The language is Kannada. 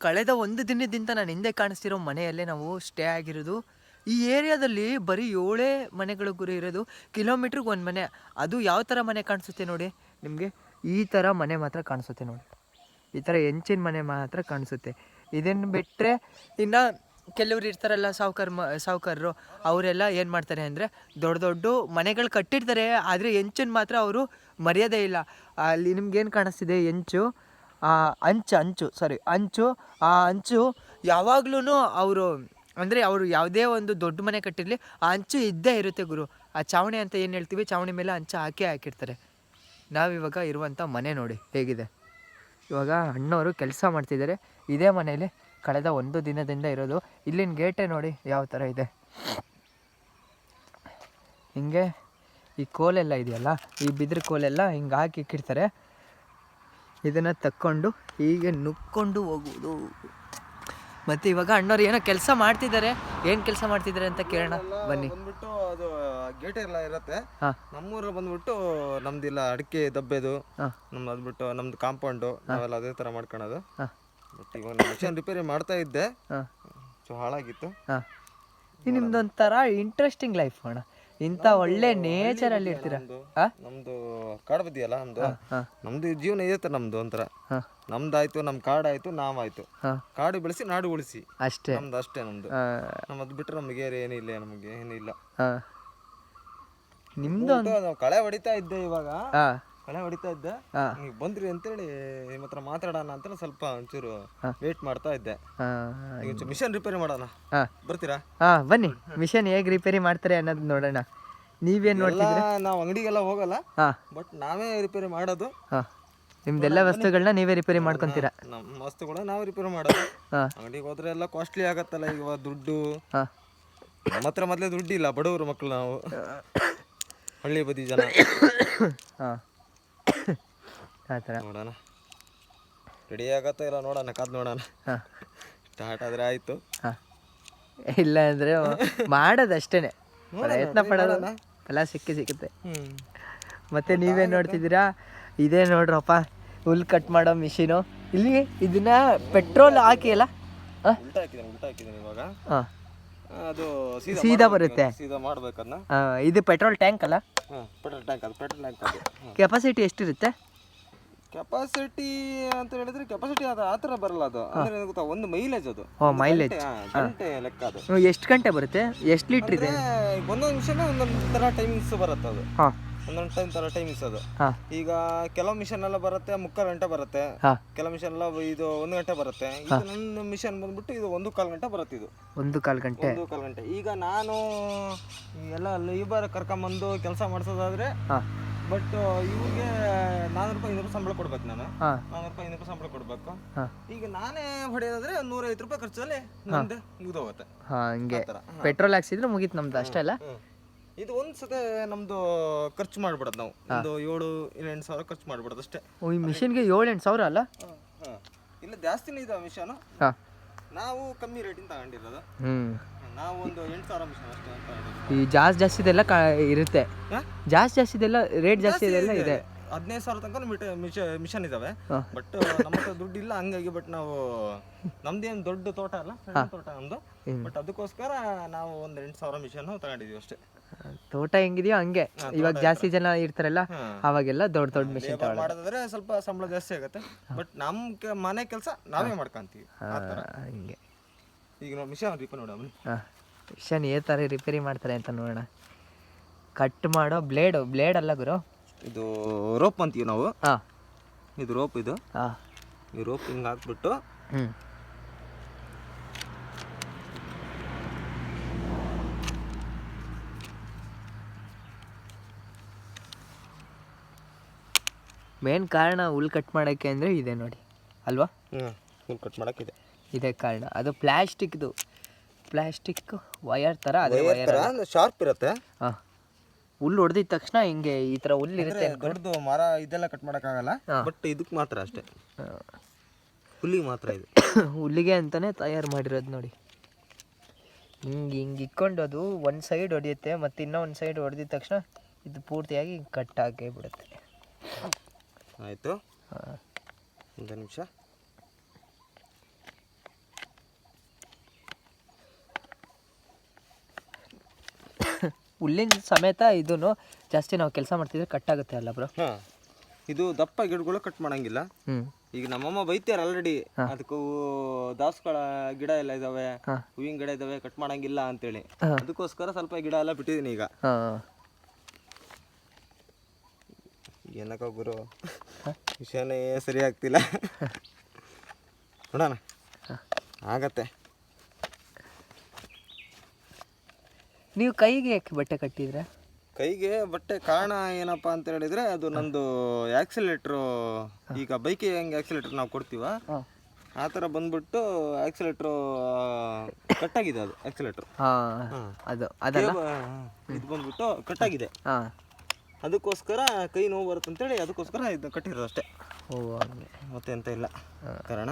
ಕಳೆದ ಒಂದು ದಿನದಿಂದ ನಾನು ಹಿಂದೆ ಕಾಣಿಸ್ತಿರೋ ಮನೆಯಲ್ಲೇ ನಾವು ಸ್ಟೇ ಆಗಿರೋದು. ಈ ಏರಿಯಾದಲ್ಲಿ ಬರೀ ಏಳೇ ಮನೆಗಳು ಗುರಿ ಇರೋದು. ಕಿಲೋಮೀಟ್ರಿಗೆ ಒಂದು ಮನೆ. ಅದು ಯಾವ ಥರ ಮನೆ ಕಾಣಿಸುತ್ತೆ ನೋಡಿ? ನಿಮಗೆ ಈ ಥರ ಮನೆ ಮಾತ್ರ ಕಾಣಿಸುತ್ತೆ ನೋಡಿ. ಈ ಥರ ಹೆಂಚಿನ ಮನೆ ಮಾತ್ರ ಕಾಣಿಸುತ್ತೆ. ಇದನ್ನು ಬಿಟ್ಟರೆ ಇನ್ನು ಕೆಲವ್ರು ಇರ್ತಾರಲ್ಲ ಸಾವುಕಾರ ಮ, ಸಾವುಕಾರರು, ಅವರೆಲ್ಲ ಏನು ಮಾಡ್ತಾರೆ ಅಂದರೆ ದೊಡ್ಡ ದೊಡ್ಡ ಮನೆಗಳು ಕಟ್ಟಿರ್ತಾರೆ, ಆದರೆ ಹೆಂಚನ್ನು ಮಾತ್ರ ಅವರು ಮರ್ಯಾದೆ ಇಲ್ಲ. ಅಲ್ಲಿ ನಿಮ್ಗೇನು ಕಾಣಿಸ್ತಿದೆ? ಹೆಂಚು. ಆ ಅಂಚು ಅಂಚು ಸಾರಿ ಅಂಚು, ಆ ಅಂಚು ಯಾವಾಗ್ಲೂ ಅವರು, ಅಂದರೆ ಅವರು ಯಾವುದೇ ಒಂದು ದೊಡ್ಡ ಮನೆ ಕಟ್ಟಿರಲಿ, ಆ ಅಂಚು ಇದ್ದೇ ಇರುತ್ತೆ ಗುರು. ಆ ಚಾವಣಿ ಅಂತ ಏನು ಹೇಳ್ತೀವಿ? ಚಾವಣಿ ಮೇಲೆ ಅಂಚು ಹಾಕಿ ಹಾಕಿರ್ತಾರೆ. ನಾವಿವಾಗ ಇರುವಂಥ ಮನೆ ನೋಡಿ, ಹೇಗಿದೆ? ಇವಾಗ ಅಣ್ಣವರು ಕೆಲಸ ಮಾಡ್ತಿದ್ದಾರೆ. ಇದೇ ಮನೆಯಲ್ಲಿ ಕಳೆದ ಒಂದು ದಿನದಿಂದ ಇರೋದು. ಇಲ್ಲಿನ ಗೇಟೇ ನೋಡಿ ಯಾವ ಥರ ಇದೆ. ಹಿಂಗೆ ಈ ಕೋಲೆಲ್ಲ ಇದೆಯಲ್ಲ, ಈ ಬಿದ್ರ ಕೋಲೆಲ್ಲ ಹಿಂಗೆ ಹಾಕಿ ಇಕ್ಕಿರ್ತಾರೆ. ಇದನ್ನು ತಕ್ಕೊಂಡು ಹೀಗೆ ನುಕ್ಕೊಂಡು ಹೋಗುವುದು. ಮತ್ತು ಇವಾಗ ಅಣ್ಣವ್ರು ಏನೋ ಕೆಲಸ ಮಾಡ್ತಿದ್ದಾರೆ. ಏನು ಕೆಲಸ ಮಾಡ್ತಿದ್ದಾರೆ ಅಂತ ಕೇಳೋಣ. ಬನ್ನಿ. ಬಂದ್ಬಿಟ್ಟು ಅದು ಗೇಟ್ ಎಲ್ಲ ಇರುತ್ತೆ. ನಮ್ಮೂರಲ್ಲಿ ಬಂದ್ಬಿಟ್ಟು ನಮ್ದಿಲ್ಲ ಅಡಿಕೆ ದಬ್ಬೆದು ನಮ್ದು ಅದ್ಬಿಟ್ಟು ನಮ್ದು ಕಾಂಪೌಂಡು ನಾವೆಲ್ಲ ಅದೇ ಥರ ಮಾಡ್ಕೊಳೋದು. ಬಟ್ ಈಗ ಮಿಷನ್ ರಿಪೇರಿ ಮಾಡ್ತಾ ಇದ್ದೆ. ಸೊ ಹಾಳಾಗಿತ್ತು. ನಿಮ್ದೊಂಥರ ಇಂಟ್ರೆಸ್ಟಿಂಗ್ ಲೈಫ್ ಅಣ್ಣ. ಇಂಥ ಒಳ್ಳೆ ನೇಚರಲ್ಲಿ ಇರ್ತೀರ? ನಮ್ದು. ಕಾಡು ಬದಿಯಲ್ಲ ನಮ್ದು. ನಮ್ದು ಜೀವನ ಇದೆ ನಮ್ದು ಒಂಥರ. ನಮ್ದಾಯ್ತು ನಮ್ ಕಾಡಾಯ್ತು ನಾವಾಯ್ತು. ಆಯ್ತು ಕಾಡು ಬೆಳೆಸಿ ನಾಡು ಉಳಿಸಿ. ಅಷ್ಟೇ. ನಮ್ದು ಅಷ್ಟೇ ನಮ್ದು. ಅದ್ ಬಿಟ್ರೆ ಇಲ್ಲ ಏನಿಲ್ಲ ನಮ್ಗೆ ಏನಿಲ್ಲ ನಿಮ್ದು ಊಟ ನಾವು ಕಳೆ ಹೊಡಿತಾ ಇದ್ದೆ ಇವಾಗ. ಕಳೆ ಹೊಡಿತಾ ಇದ್ದೆ. ನೀವು ಬಂದ್ರಿ ಅಂತೇಳಿ ನಿಮ್ಮ ಹತ್ರ ಮಾತಾಡೋಣ ಅಂತ ಸ್ವಲ್ಪ ಒಂಚೂರು. ವೇಟ್ ಮಾಡ್ತಾ ಇದ್ದೆ. ಮಿಷನ್ ರಿಪೇರಿ ಮಾಡೋಣ. ಹಾಂ. ಬರ್ತೀರಾ? ಹಾ ಬನ್ನಿ. ಮಿಷನ್ ಹೇಗ್ ರಿಪೇರಿ ಮಾಡ್ತಾರೆ ಅನ್ನೋದು ನೋಡೋಣ. ನೀವೇನ್ ನೋಡ್ತೀರಾ ನಾವ್ ಅಂಗಡಿಗೆಲ್ಲ ಹೋಗಲ್ಲ. ಹಾಂ. ಬಟ್ ನಾವೇ ರಿಪೇರಿ ಮಾಡೋದು. ಹಾಂ. ನಿಮ್ದೆಲ್ಲ ವಸ್ತುಗಳನ್ನ ನೀವೇ ರಿಪೇರಿ ಮಾಡ್ಕೊಂತೀರಾ? ನಮ್ಮ ವಸ್ತುಗಳನ್ನ ನಾವು ರಿಪೇರಿ ಮಾಡೋದು. ಹಾಂ. ಅಂಗಡಿಗೆ ಹೋದ್ರೆ ಎಲ್ಲ ಕಾಸ್ಟ್ಲಿ ಆಗತ್ತಲ್ಲ ಈಗ ದುಡ್ಡು. ಹಾಂ. ನಮ್ಮ ಹತ್ರ ಮೊದ್ಲೇ ದುಡ್ಡಿಲ್ಲ ಬಡವರು ಮಕ್ಕಳು ನಾವು. ಹಳ್ಳಿ ಬದಿ ಜನ. ಹಾಂ. ಆ ಥರ. ನೋಡೋಣ. ರೆಡಿ ಆಗತ್ತ ಇಲ್ಲ ನೋಡೋಣ ಕಾದ್ ನೋಡೋಣ. ಹಾಂ. ಸ್ಟಾರ್ಟ್ ಆದ್ರೆ ಆಯ್ತು. ಹಾಂ. ಇಲ್ಲ ಅಂದರೆ ಮಾಡೋದು ಅಷ್ಟೇ ಪ್ರಯತ್ನ ಪಡೋದಲ್ಲ ಫಲ ಸಿಕ್ಕಿ ಸಿಕ್ಕುತ್ತೆ. ಮತ್ತೆ ನೀವೇನು ನೋಡ್ತಿದ್ದೀರಾ? ಇದೇ ನೋಡ್ರಪ್ಪ ಹುಲ್ ಕಟ್ ಮಾಡೋ ಮಿಷಿನು. ಇಲ್ಲಿ ಇದನ್ನ ಪೆಟ್ರೋಲ್ ಹಾಕಿ ಅಲ್ಲ? ಇವಾಗ. ಅದು ಸೀದಾ ಬರುತ್ತೆ. ಇದು ಪೆಟ್ರೋಲ್ ಟ್ಯಾಂಕ್ ಅಲ್ಲ? ಹಾಂ ಪೆಟ್ರೋಲ್ ಟ್ಯಾಂಕ್ ಅದು ಪೆಟ್ರೋಲ್ ಟ್ಯಾಂಕ್ ಅದು. ಕೆಪಾಸಿಟಿ ಎಷ್ಟಿರುತ್ತೆ? ಕೆಪಾಸಿಟಿ ಅಂತ ಹೇಳಿದ್ರೆ ಕೆಪಾಸಿಟಿ ಅದು ಆ ಥರ ಬರಲ್ಲ ಅದು. ಅಂದ್ರೆ ಏನ್ ಗೊತ್ತಾ ಒಂದು ಮೈಲೇಜ್ ಅದು. ಓ ಮೈಲೇಜ್ ಗಂಟೆ- ಹಾ, ಗಂಟೆ ಲೆಕ್ಕ ಅದು. ಎಷ್ಟು ಗಂಟೆ ಬರುತ್ತೆ? ಎಷ್ಟು ಲೀಟ್ರ್ ಇದೆ? ಅಂದ್ರೆ ಒಂದೊಂದು ಮಿಷನ್ ಒಂದೊಂದು ಥರ ಟೈಮಿಂಗ್ಸ್ ಬರುತ್ತೆ ಅದು. ಹಾಂ. ಒಂದೊಂದು ಟೈಮ್ ಥರ ಟೈಮಿಂಗ್ಸ್ ಅದು. ಹಾಂ. ಈಗ ಕೆಲವು ಮಿಷನ್ ಎಲ್ಲ ಬರುತ್ತೆ ಮುಕ್ಕಾಲು ಗಂಟೆ ಬರುತ್ತೆ. ಹಾಂ. ಕೆಲವು ಮಿಷನ್ ಎಲ್ಲ ಇದು ಒಂದು ಗಂಟೆ ಬರುತ್ತೆ. ಇದು ನನ್ನ ಮಿಷನ್ ಬಂದ್ಬಿಟ್ಟು ಇದು ಒಂದು ಕಾಲು ಗಂಟೆ ಬರುತ್ತೆ ಇದು. ಒಂದು ಕಾಲು ಗಂಟೆ. ಒಂದು ಕಾಲು ಗಂಟೆ. ಈಗ ನಾನು ಎಲ್ಲ ಲೇಬರ್ ಕರ್ಕೊಂಬಂದು ಕೆಲಸ ಮಾಡಿಸೋದಾದ್ರೆ ಹಾಂ. ಬಟ್ ಇವ್ರಿಗೆ ನಾನೂರು ರೂಪಾಯಿ ಐನೂರು ಸಂಬಳ ಕೊಡ್ಬೇಕು ನಾನು. ನಾನೂರು ರೂಪಾಯಿ ಐನೂರು ಸಂಬಳ ಕೊಡ್ಬೇಕು. ಹಾಂ. ಈಗ ನಾನೇ ಹೊಡೆಯೋದಾದ್ರೆ ನೂರೈವತ್ತು ರೂಪಾಯಿ ಖರ್ಚಲ್ಲಿ ನಂದೆ ಮುಗ್ದೋಗುತ್ತೆ. ಹಾಂ ಹಂಗೆ. ಪೆಟ್ರೋಲ್ ಹಾಕ್ಸಿದ್ರೆ ಮುಗೀತು ನಮ್ದು ಅಷ್ಟೇ ಅಲ್ಲ? ಹ್ಮ್. ಇದು ಒಂದ್ ಸತೆ ನಮ್ದು ಖರ್ಚು ಮಾಡ್ಬಿಡೋದು ನಾವು. ಒಂದು ಏಳು ಎಂಟು ಸಾವಿರ ಖರ್ಚು ಮಾಡ್ಬಿಡೋದು ಅಷ್ಟೇ. ಓ, ಈ ಮಿಷಿನ್ಗೆ ಏಳು ಎಂಟು ಸಾವಿರ ಅಲ್ಲ? ಇಲ್ಲ ಜಾಸ್ತಿನೇ ಇದೆ ಮಿಷನ್. ಹಾಂ. ನಾವು ಕಮ್ಮಿ ರೇಟಿಂದ ತಗೊಂಡಿರೋದು. ಹ್ಞೂ ನಾವು ಒಂದು ಎಂಟು ಸಾವಿರ ಮಿಷನ್ ಅಷ್ಟೇ ಅಂತ ತಗೊಂಡಿರೋದು. ಈ ಜಾಸ್ತಿ ಜಾಸ್ತಿದೆಲ್ಲ ಕಾ ಇರುತ್ತೆ. ಹಾ? ಜಾಸ್ತಿ ಇದೆಲ್ಲ ರೇಟ್ ಜಾಸ್ತಿ ಇದೆಲ್ಲ ಇದೆ. ಹದಿನೈದು ಸಾವಿರ ತನಕ ಮಿಷನ್ ಇದಾವೆ. ಹಾ. ಬಟ್ ನಮ್ಮ ಹತ್ರ ದುಡ್ಡು ಇಲ್ಲ ಹಂಗಾಗಿ ಬಟ್ ನಾವು ನಮ್ದೇನು ದೊಡ್ಡ ತೋಟ ಅಲ್ಲ ಸಣ್ಣ ತೋಟ ನಮ್ದು. ಬಟ್ ಅದಕ್ಕೋಸ್ಕರ ನಾವು ಒಂದ್ ಎಂಟು ಸಾವಿರ ಮಿಷನ್ ತಗೊಂಡಿದೀವಿ ಅಷ್ಟೇ. ತೋಟ ಹೆಂಗಿದೆಯೋ ಹಂಗೆ. ಇವಾಗ ಜಾಸ್ತಿ ಜನ ಇರ್ತಾರಲ್ಲ ಅವಾಗೆಲ್ಲ ದೊಡ್ಡ ದೊಡ್ಡ ಮಿಷನ್ ಲೇಬರ್ ಮಾಡೋದಾದ್ರೆ ಸ್ವಲ್ಪ ಸಂಬಳ ಜಾಸ್ತಿ ಆಗುತ್ತೆ. ಬಟ್ ನಮ್ ಕೆ- ಮನೆ ಕೆಲಸ ನಾವೇ ಮಾಡ್ಕೊಂತೀವಿ. ಆ ಥರ. ಹಿಂಗೆ. ಈಗ ನೋಡಿ ಮಿಷನ್ ರಿಪೇರ್ ನೋಡ ಹಾಂ ಮಿಷನ್ ಏ ಥರ ರಿಪೇರಿ ಮಾಡ್ತಾರೆ ಅಂತ ನೋಡೋಣ. ಕಟ್ ಮಾಡೋ ಬ್ಲೇಡು ಬ್ಲೇಡ್ ಅಲ್ಲ ಗುರು? ಇದು ರೋಪ್ ಅಂತೀವಿ ನಾವು. ಹಾಂ. ಇದು ರೋಪ್ ಇದು. ಹಾಂ. ಈ ರೋಪ್ ಹಿಂಗೆ ಹಾಕ್ಬಿಟ್ಟು ಹ್ಞೂ ಮೇನ್ ಕಾರಣ ಹುಲ್ ಕಟ್ ಮಾಡೋಕ್ಕೆ ಅಂದರೆ ಇದೆ ನೋಡಿ. ಅಲ್ವಾ? ಹ್ಞೂ ಹುಲ್ ಕಟ್ ಮಾಡೋಕ್ಕಿದೆ ಇದೇ ಕಾರಣ. ಅದು ಪ್ಲ್ಯಾಸ್ಟಿಕ್ದು ಪ್ಲ್ಯಾಸ್ಟಿಕ್ ವಯರ್ ಥರ ಅದೇ ವಯರ್ ಶಾರ್ಪ್ ಇರುತ್ತೆ. ಹಾಂ. ಹುಲ್ಲು ಹೊಡೆದಿದ ತಕ್ಷಣ ಹಿಂಗೆ ಈ ಥರ ಹುಲ್ಲು ಇರುತ್ತೆ ದೊಡ್ಡದು ಮರ ಇದೆಲ್ಲ ಕಟ್ ಮಾಡೋಕ್ಕಾಗಲ್ಲ ಆಗಲ್ಲ ಬಟ್ ಇದಕ್ಕೆ ಮಾತ್ರ ಅಷ್ಟೇ. ಹುಲ್ಲಿಗೆ ಮಾತ್ರ ಇದು. ಹುಲ್ಲಿಗೆ ಅಂತಲೇ ತಯಾರು ಮಾಡಿರೋದು ನೋಡಿ. ಹಿಂಗೆ ಹಿಂಗೆ ಇಕ್ಕೊಂಡು ಅದು ಒಂದು ಸೈಡ್ ಹೊಡೆಯುತ್ತೆ ಮತ್ತು ಇನ್ನೂ ಒಂದು ಸೈಡ್ ಹೊಡೆದಿದ ತಕ್ಷಣ ಇದು ಪೂರ್ತಿಯಾಗಿ ಕಟ್ ಆಗೇ ಬಿಡುತ್ತೆ. ಆಯಿತು. ಹಾಂ. ಒಂದು ನಿಮಿಷ. ಹುಲ್ಲಿನ ಸಮೇತ ಇದನ್ನು ಜಾಸ್ತಿ ನಾವು ಕೆಲಸ ಮಾಡ್ತಿದ್ರೆ ಕಟ್ ಆಗುತ್ತೆ ಅಲ್ಲ ಬ್ರೋ ಇದು ದಪ್ಪ ಗಿಡಗಳು ಕಟ್ ಮಾಡಂಗಿಲ್ಲ. ಹ್ಞೂ ಈಗ ನಮ್ಮಮ್ಮ ಬೈತಾರೆ ಆಲ್ರೆಡಿ ಅದಕ್ಕೂ ದಾಸಗಳ ಗಿಡ ಎಲ್ಲ ಇದಾವೆ. ಹೂವಿನ ಗಿಡ ಇದಾವೆ ಕಟ್ ಮಾಡಂಗಿಲ್ಲ ಅಂತೇಳಿ. ಅದಕ್ಕೋಸ್ಕರ ಸ್ವಲ್ಪ ಗಿಡ ಎಲ್ಲ ಬಿಟ್ಟಿದ್ದೀನಿ ಈಗ. ಏನಕ್ಕ ಗುರು? ವಿಷಯನೇ ಸರಿ ಆಗ್ತಿಲ್ಲ. ನೋಡೋಣ. ಆಗತ್ತೆ. ನೀವು ಕೈಗೆ ಯಾಕೆ ಬಟ್ಟೆ ಕಟ್ಟಿದ್ರೆ? ಕೈಗೆ ಬಟ್ಟೆ ಕಾರಣ ಏನಪ್ಪ ಅಂತ ಹೇಳಿದ್ರೆ ಅದು ನಂದು ಆಕ್ಸಿಲೇಟ್ರು ಈಗ ಬೈಕಿಗೆ ಹೆಂಗೆ ಆಕ್ಸಿಲೇಟ್ರ್ ನಾವು ಕೊಡ್ತೀವ? ಆ ಥರ ಬಂದ್ಬಿಟ್ಟು ಆಕ್ಸಿಲೇಟ್ರು ಕಟ್ಟಾಗಿದೆ ಅದು ಆಕ್ಸಿಲೇಟ್ರು ಹಾಂ ಅದು ಅದಲ್ಲ? ಇದು ಬಂದ್ಬಿಟ್ಟು ಕಟ್ಟಾಗಿದೆ ಹಾಂ ಅದಕ್ಕೋಸ್ಕರ ಕೈ ನೋವು ಬರುತ್ತೆ ಅಂತೇಳಿ ಅದಕ್ಕೋಸ್ಕರ ಇದು ಕಟ್ಟಿರೋದು ಅಷ್ಟೇ. ಓ ಹಂಗೆ. ಮತ್ತೆ ಎಂತ ಇಲ್ಲ ಕಾರಣ?